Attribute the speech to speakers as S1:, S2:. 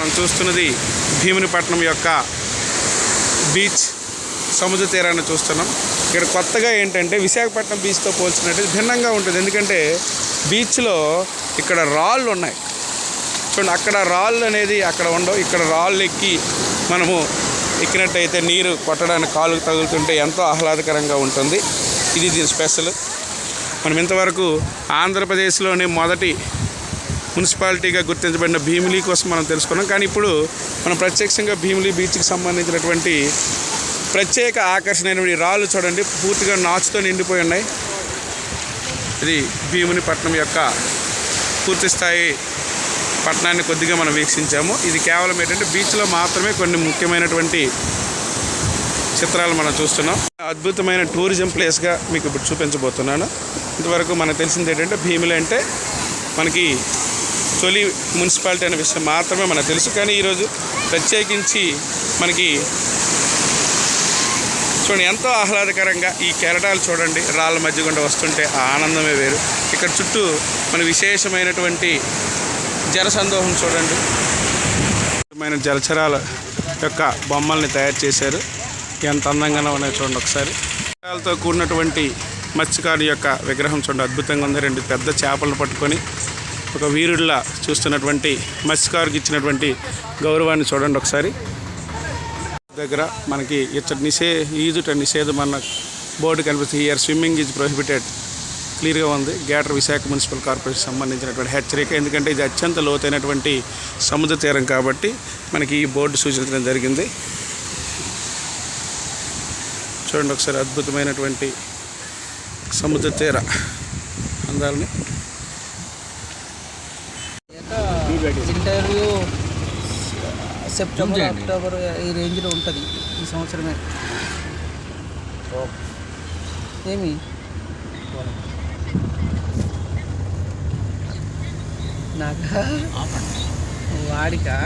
S1: మనం చూస్తున్నది భీమునిపట్నం యొక్క బీచ్ సముద్ర తీరాన్ని చూస్తున్నాం. ఇక్కడ కొత్తగా ఏంటంటే విశాఖపట్నం బీచ్తో పోల్చినట్టు భిన్నంగా ఉంటుంది. ఎందుకంటే బీచ్లో ఇక్కడ రాళ్ళు ఉన్నాయి. చూడండి అక్కడ రాళ్ళు అనేది అక్కడ ఉండవు. ఇక్కడ రాళ్ళు ఎక్కి మనము ఎక్కినట్టయితే నీరు కొట్టడానికి కాలు తగులుతుంటే ఎంతో ఆహ్లాదకరంగా ఉంటుంది. ఇది దీని స్పెషల్. మనం ఇంతవరకు ఆంధ్రప్రదేశ్లోని మొదటి మున్సిపాలిటీగా గుర్తించబడిన భీమిలీ కోసం మనం తెలుసుకున్నాం. కానీ ఇప్పుడు మనం ప్రత్యక్షంగా భీమిలీ బీచ్కి సంబంధించినటువంటి ప్రత్యేక ఆకర్షణ రాళ్ళు చూడండి. పూర్తిగా నాచుతో నిండిపోయి ఉన్నాయి. ఇది భీముని పట్నం యొక్క పూర్తి స్థాయి పట్టణాన్ని కొద్దిగా మనం వీక్షించాము. ఇది కేవలం ఏంటంటే బీచ్లో మాత్రమే కొన్ని ముఖ్యమైనటువంటి చిత్రాలు మనం చూస్తున్నాం. అద్భుతమైన టూరిజం ప్లేస్గా మీకు ఇప్పుడు చూపించబోతున్నాను. ఇంతవరకు మనకు తెలిసింది ఏంటంటే భీములు అంటే మనకి తొలి మున్సిపాలిటీ అనే విషయం మాత్రమే మనకు తెలుసు. కానీ ఈరోజు ప్రత్యేకించి మనకి చూడండి ఎంతో ఆహ్లాదకరంగా ఈ కెరటాలు చూడండి రాళ్ళ మధ్య గుండా వస్తుంటే ఆ ఆనందమే వేరు. ఇక్కడ చుట్టూ మన విశేషమైనటువంటి జలసందోహం చూడండి. విధమైన జలచరాల యొక్క బొమ్మల్ని తయారు చేశారు. ఎంత అందంగా ఉన్నాయి చూడండి ఒకసారి. తో కూడినటువంటి మత్స్యకారు యొక్క విగ్రహం చూడండి అద్భుతంగా ఉంది. రెండు పెద్ద చేపలు పట్టుకొని ఒక వీరుడిలా చూస్తున్నటువంటి మత్స్యకారుకి ఇచ్చినటువంటి గౌరవాన్ని చూడండి ఒకసారి. దగ్గర మనకి ఇచ్చటి నిషే ఈజుట నిషేధం అన్న బోర్డు కనిపిస్తుంది. హియర్ స్విమ్మింగ్ ఈజ్ ప్రొహిబిటెడ్ క్లియర్గా ఉంది. గ్యాటర్ విశాఖ మున్సిపల్ కార్పొరేషన్ సంబంధించినటువంటి హెచ్చరిక. ఎందుకంటే ఇది అత్యంత లోతైనటువంటి సముద్ర తీరం కాబట్టి మనకి ఈ బోర్డు సూచించడం జరిగింది. చూడండి ఒకసారి అద్భుతమైనటువంటి సముద్ర తీర అందాలని.
S2: ఇంటర్వ్యూ సెప్టెంబర్ అక్టోబర్ ఈ రేంజ్లో ఉంటుంది ఈ సంవత్సరమే. ఏమి? నాకా? వాడికా?